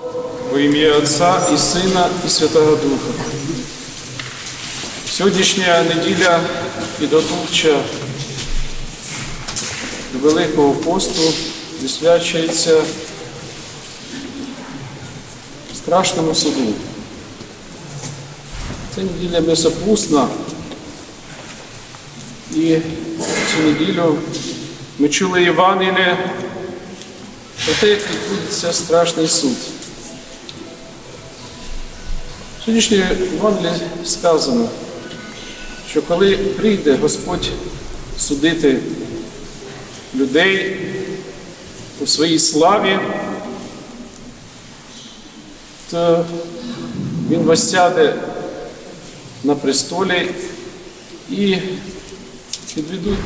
Во ім'я Отця і Сина, і Святого Духа. Сьогоднішня неділя підготовча до Великого посту присвячується страшному суду. Це неділя м'ясопусна, і цю неділю ми чули Євангеліє про те, як відбудеться страшний суд. Сьогоднішній Євангелії сказано, що коли прийде Господь судити людей у своїй славі, то Він восяде на престолі і підведуть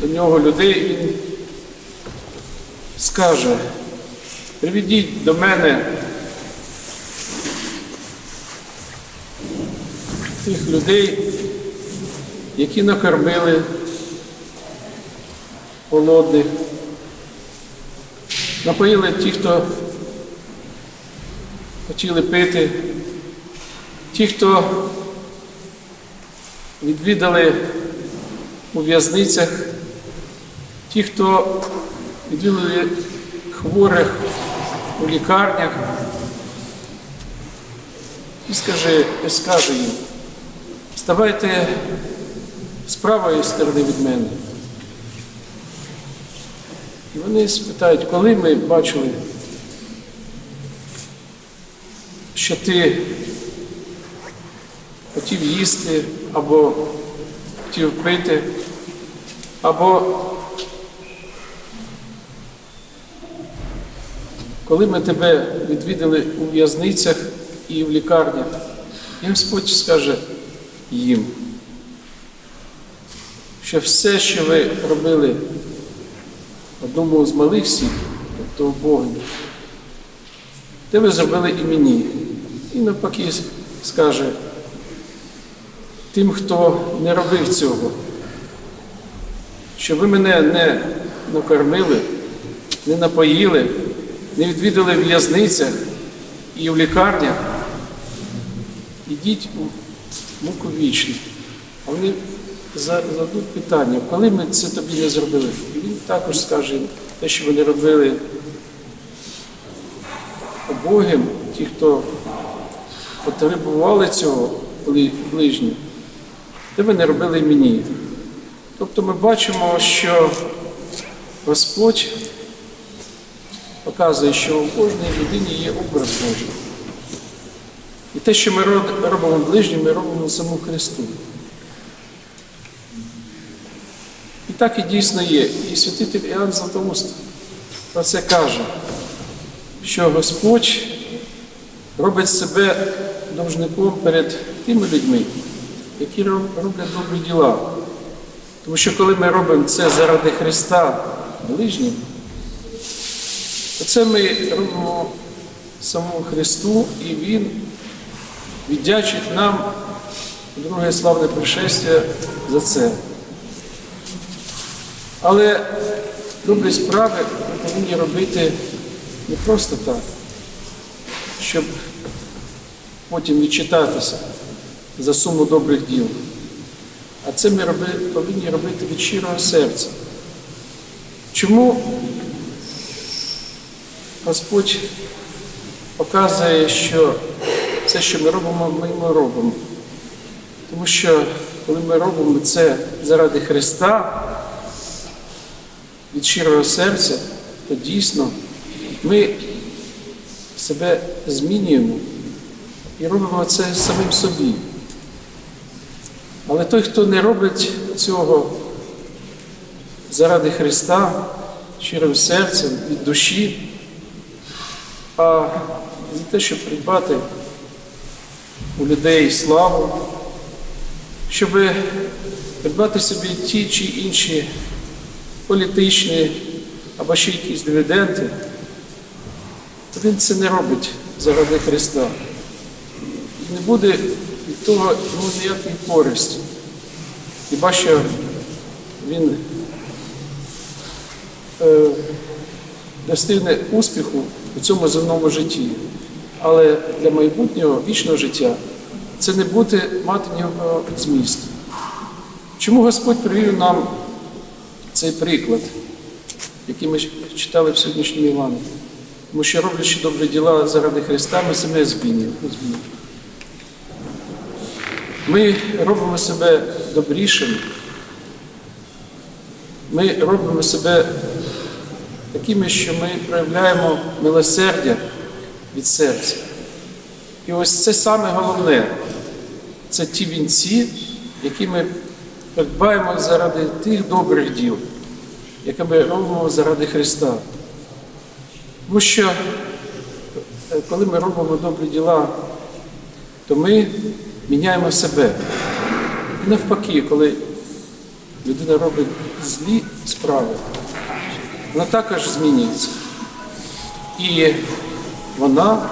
до нього людей, і він скаже, приведіть до мене тих людей, які накормили голодних, напоїли ті, хто хотіли пити, ті, хто відвідали у в'язницях, ті, хто відвідали хворих у лікарнях, і скаже, і скаже їм, ставайте з правої сторони від мене. І вони спитають, коли ми бачили, що ти хотів їсти або хотів пити, або коли ми тебе відвідали у в'язницях і в лікарнях, Господь скаже їм, що все, що ви робили одному з малих сіл, тобто Богу, те ви зробили і мені. І навпаки скаже тим, хто не робив цього, що ви мене не накормили, не напоїли, не відвідали в в'язницях і в лікарнях, ідіть у муку вічну. А вони за- зададуть питання, коли ми це тобі не зробили? І він також скаже, те, що вони робили обогим, ті, хто потребували цього бли- ближні, те ви не робили мені. Тобто ми бачимо, що Господь показує, що у кожній людині є образ Божий. Те, що ми робимо ближнім, ми робимо саму Христу. І так і дійсно є. І святитель Іоанн Златоуст про це каже, що Господь робить себе должником перед тими людьми, які роблять добрі діла. Тому що коли ми робимо це заради Христа ближнім, то це ми робимо самому Христу, і Він віддячить нам друге славне пришестя за це. Але добрі справи ми повинні робити не просто так, щоб потім відчитатися за суму добрих діл. А це ми роби, повинні робити від щирого серця. Чому Господь показує, що все, що ми робимо, ми ми робимо. Тому що коли ми робимо це заради Христа, від щирого серця, то дійсно ми себе змінюємо і робимо це самим собі. Але той, хто не робить цього заради Христа, щирим серцем, від душі, а за те, щоб придбати у людей славу, щоб придбати собі ті чи інші політичні або ще якісь дивіденди, то він це не робить заради Христа. І не буде від того йому ніякої користі. Хіба що він е, достигне успіху у цьому земному житті. Але для майбутнього вічного життя це не буде мати ніякого змісту. Чому Господь привів нам цей приклад, який ми читали в сьогоднішньому Івані? Тому що роблячи добрі діла заради Христа, ми себе змінюємо. Ми робимо себе добрішими. Ми робимо себе такими, що ми проявляємо милосердя від серця. І ось це саме головне це ті вінці, які ми придбаємо заради тих добрих діл, які ми робимо заради Христа. Тому що е, коли ми робимо добрі діла, то ми міняємо себе. І навпаки, коли людина робить злі справи, вона також змінюється. І вона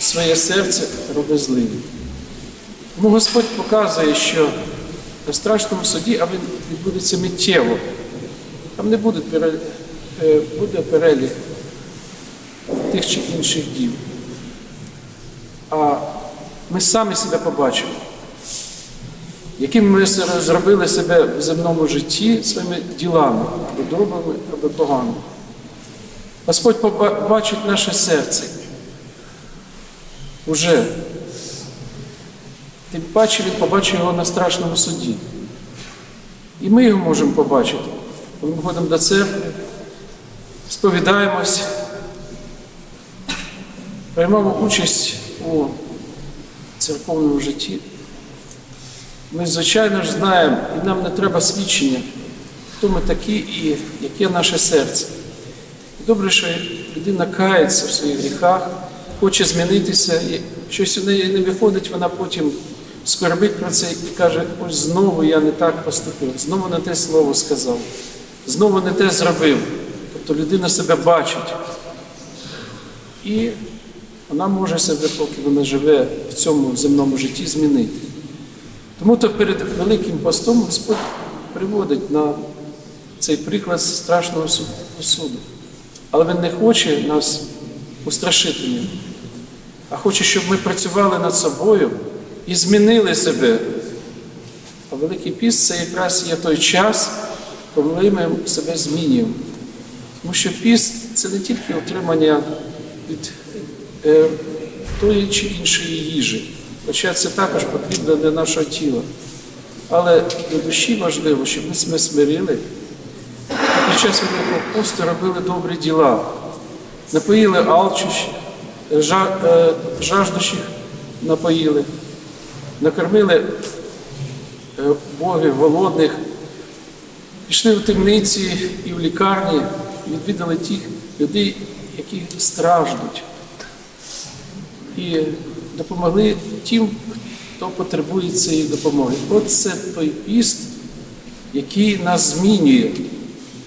своє серце робить злим. Тому Господь показує, що на страшному суді, а він відбудеться миттєво. Там не буде, пере- е, буде перелік тих чи інших дів. А ми самі себе побачимо, яким ми зробили себе в земному житті своїми ділами, або добрими, або поганими. Господь поба- бачить наше серце. Уже. Тим паче він побачив його на страшному суді. І ми його можемо побачити. Коли ми ходимо до церкви, сповідаємось, приймаємо участь у церковному житті. Ми, звичайно ж, знаємо, і нам не треба свідчення, хто ми такі і яке наше серце. Добре, що людина кається в своїх гріхах, хоче змінитися, і щось у неї не виходить, вона потім скорбить про це і каже, ось знову я не так поступив, знову не те слово сказав, знову не те зробив. Тобто людина себе бачить. І вона може себе, поки вона живе в цьому земному житті, змінити. Тому то перед Великим постом Господь приводить на цей приклад страшного су- суду. Але Він не хоче нас устрашити ним, а хоче, щоб ми працювали над собою і змінили себе. А Великий піст це якраз є той час, коли ми себе змінюємо. Тому що піст це не тільки отримання від е, тої чи іншої їжі, хоча це також потрібно для нашого тіла. Але для душі важливо, щоб ми смирили під час Великого посту робили добрі діла, напоїли алчущих, е, жаждущих напоїли, накормили е, Богів голодних, пішли в темниці і в лікарні, відвідали тих людей, які страждуть, і допомогли тим, хто потребує цієї допомоги. От це той піст, який нас змінює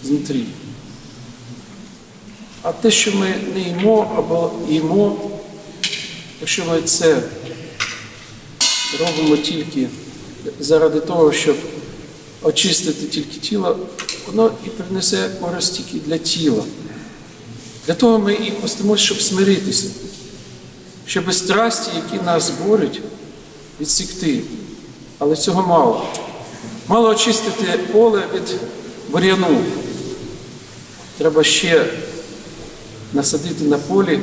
знутрі. А те, що ми не їмо або їмо, якщо ми це робимо тільки заради того, щоб очистити тільки тіло, воно і принесе користь тільки для тіла. Для того ми і постимося, щоб смиритися, щоб страсті, які нас борють, відсікти. Але цього мало. Мало очистити поле від бур'яну. Треба ще насадити на полі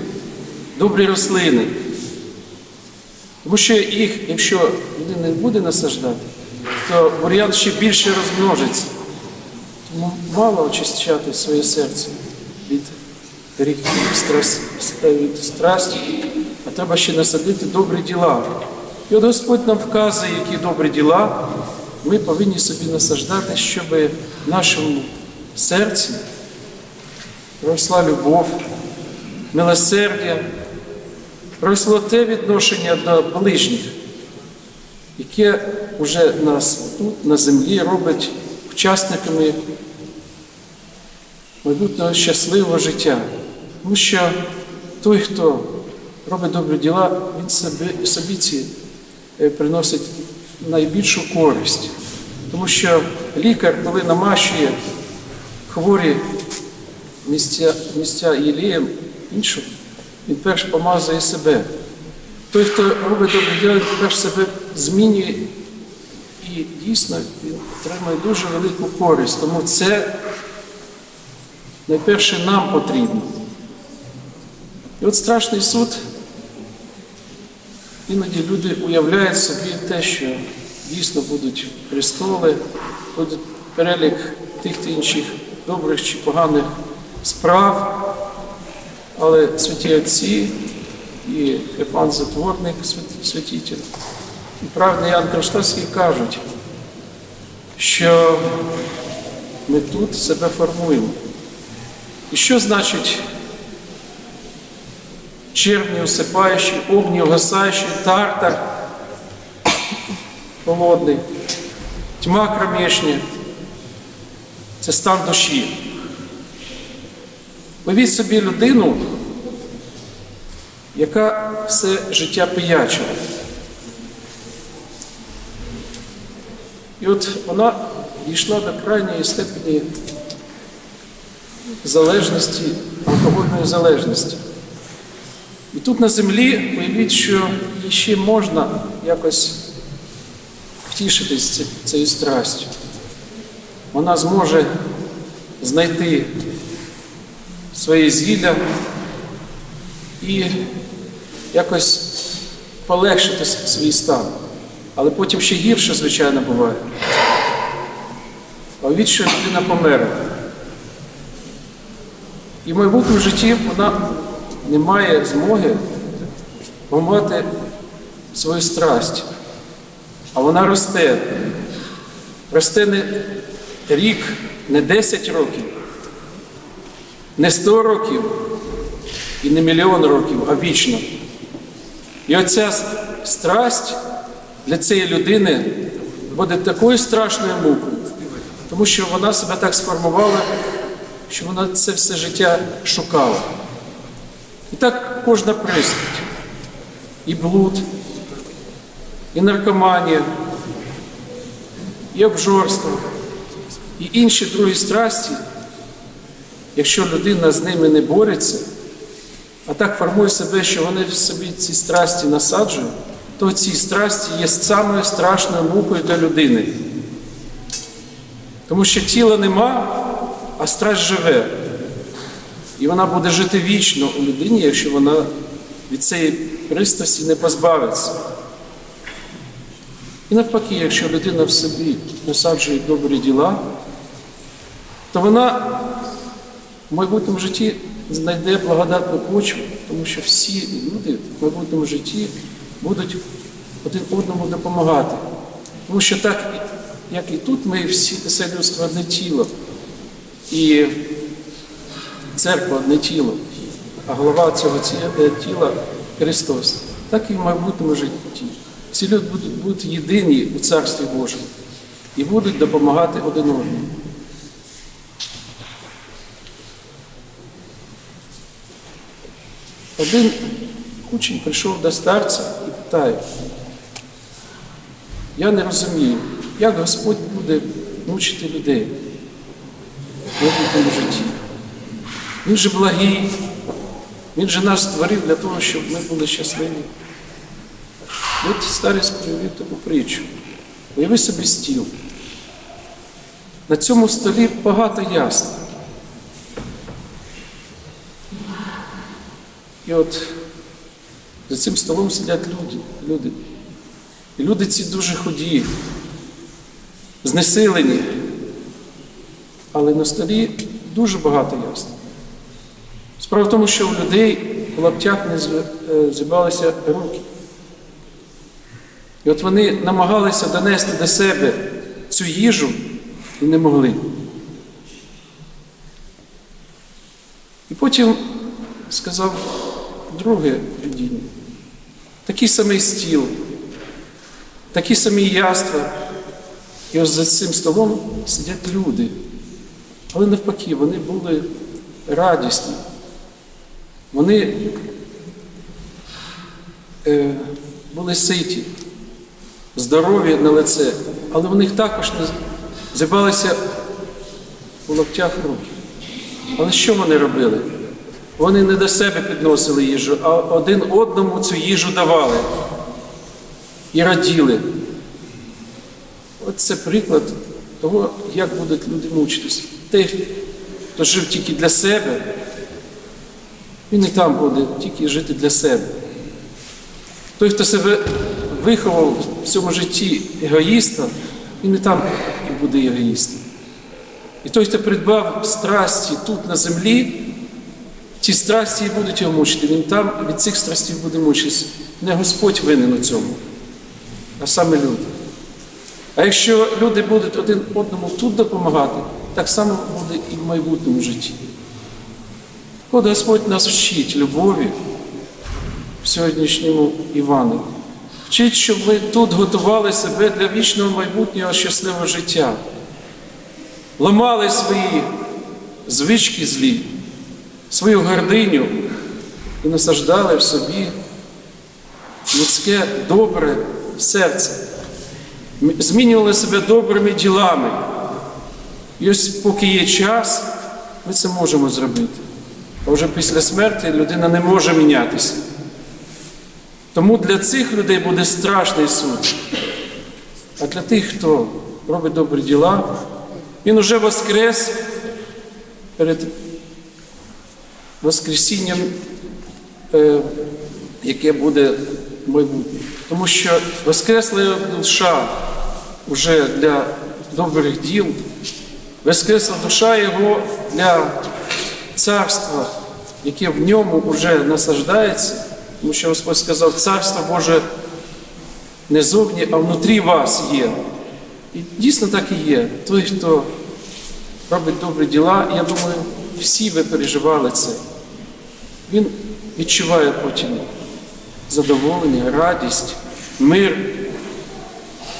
добрі рослини. Тому що їх, якщо людина не буде насаждати, то бур'ян ще більше розмножиться. Тому мало очищати своє серце від гріхів, від страсті, а треба ще насадити добрі діла. І от Господь нам вказує, які добрі діла ми повинні собі насаждати, щоб в нашому серці росла любов, милосердя, росло те відношення до ближніх, яке вже нас тут, на землі, робить учасниками майбутнього щасливого життя. Тому що той, хто робить добрі діла, він собі, собі ці е, приносить найбільшу користь. Тому що лікар, коли намащує хворі місця, місця єлієм іншого, він перш помазує себе. Той, хто робить добре діло, перш себе змінює і дійсно він отримує дуже велику користь. Тому це найперше нам потрібно. І от страшний суд, іноді люди уявляють собі те, що дійсно будуть престоли, буде перелік тих та інших добрих чи поганих справ, але святі отці і Епан Затворник, свят- святитель, і праведний Ян Кронштадтський кажуть, що ми тут себе формуємо. І що значить червні усипаючий, огні угасаючий, тартар холодний, тьма кромешня – це стан душі. Уявіть собі людину, яка все життя пиячила. І от вона дійшла до крайньої степені залежності, алкогольної залежності. І тут на землі уявіть, що їй ще можна якось втішитись цією страстю. Вона зможе знайти своє зілля і якось полегшити свій стан. Але потім ще гірше, звичайно, буває. А уявіть, що людина померла. І в майбутньому житті вона не має змоги помати свою страсть. А вона росте. Росте не рік, не 10 років, не 100 років і не мільйон років, а вічно. І оця страсть для цієї людини буде такою страшною мукою, тому що вона себе так сформувала, що вона це все життя шукала. І так кожна пристрасть, і блуд, і наркоманія, і обжорство, і інші другі страсті, якщо людина з ними не бореться, а так формує себе, що вони в собі ці страсті насаджують, то ці страсті є самою страшною мукою для людини. Тому що тіла нема, а страсть живе. І вона буде жити вічно у людині, якщо вона від цієї пристрасті не позбавиться. І навпаки, якщо людина в собі насаджує добрі діла, то вона в майбутньому житті знайде благодатну почву, тому що всі люди в майбутньому житті будуть один одному допомагати. Тому що так, як і тут, ми всі це людство одне тіло. І церква одне тіло, а голова цього е, тіла Христос. Так і в майбутньому житті. Всі люди будуть, єдині у Царстві Божому і будуть допомагати один одному. Один учень прийшов до старця і питає, я не розумію, як Господь буде мучити людей в майбутньому житті. Він же благий, Він же нас створив для того, щоб ми були щасливі. От старець привів таку притчу. Уяви собі стіл. На цьому столі багато яств. І от за цим столом сидять люди. люди. І люди ці дуже худі, знесилені. Але на столі дуже багато яств. Справа в тому, що у людей в лаптях не е, зібралися руки. І от вони намагалися донести до себе цю їжу і не могли. І потім сказав друге видіння. Такий самий стіл, такі самі яства. І ось за цим столом сидять люди. Але навпаки, вони були радісні. Вони е, були ситі, здорові на лице, але в них також не зібалися у локтях руки. Але що вони робили? Вони не до себе підносили їжу, а один одному цю їжу давали і раділи. От це приклад того, як будуть люди мучитися. Той, хто жив тільки для себе, він і там буде тільки жити для себе. Той, хто себе виховав в цьому житті егоїста, він і там і буде егоїстом. І той, хто придбав страсті тут на землі, ті страсті і будуть його мучити. Він там від цих страстей буде мучитися. Не Господь винен у цьому, а саме люди. А якщо люди будуть один одному тут допомагати, так само буде і в майбутньому житті. От Господь нас вчить любові в сьогоднішньому Івану. Вчить, щоб ми тут готували себе для вічного майбутнього щасливого життя. Ламали свої звички злі, свою гординю і насаждали в собі людське добре серце. Змінювали себе добрими ділами. І ось поки є час, ми це можемо зробити. А вже після смерті людина не може мінятися. Тому для цих людей буде страшний суд. А для тих, хто робить добрі діла, він уже воскрес перед Воскресінням, е, яке буде майбутнє. Тому що воскресла душа вже для добрих діл, воскресла душа його для царства, яке в ньому вже насаждається, тому що Господь сказав, царство Боже не зовні, а внутрі вас є. І дійсно так і є. Той, хто робить добрі діла, я думаю, всі ви переживали це. Він відчуває потім задоволення, радість, мир.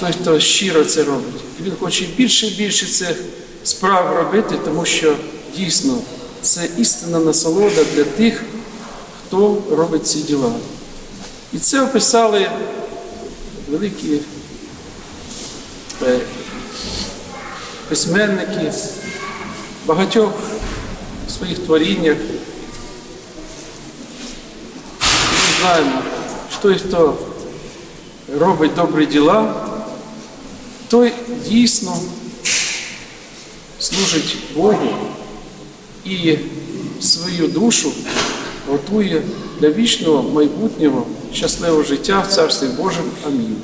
Той, хто щиро це робить. І він хоче більше і більше цих справ робити, тому що дійсно це істинна насолода для тих, хто робить ці діла. І це описали великі е, письменники багатьох своїх творіннях. Знаємо, що той, хто робить добрі діла, той дійсно служить Богу і свою душу готує для вічного майбутнього щасливого життя в Царстві Божому. Амінь.